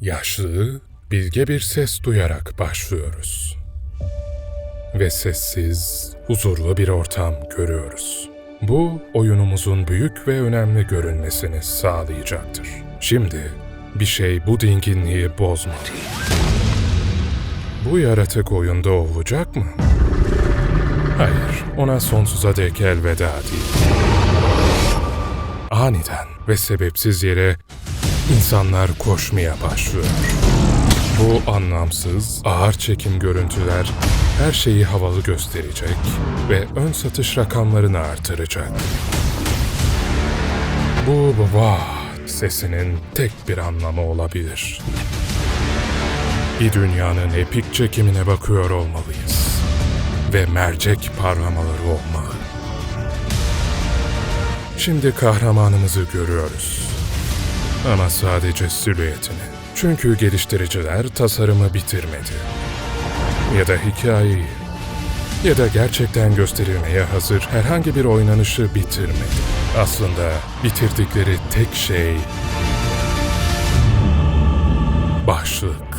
Yaşlı, bilge bir ses duyarak başlıyoruz. Ve sessiz, huzurlu bir ortam görüyoruz. Bu, oyunumuzun büyük ve önemli görünmesini sağlayacaktır. Şimdi, bir şey bu dinginliği bozmalı. Bu yaratık oyunda olacak mı? Hayır, ona sonsuza dek elveda değil. Aniden ve sebepsiz yere insanlar koşmaya başlıyor. Bu anlamsız, ağır çekim görüntüler her şeyi havalı gösterecek ve ön satış rakamlarını artıracak. Bu vah sesinin tek bir anlamı olabilir. Bir dünyanın epik çekimine bakıyor olmalıyız. Ve mercek parlamaları olmalı. Şimdi kahramanımızı görüyoruz. Ama sadece silüetini. Çünkü geliştiriciler tasarımı bitirmedi. Ya da hikayeyi. Ya da gerçekten gösterilmeye hazır herhangi bir oynanışı bitirmedi. Aslında bitirdikleri tek şey... Başlık.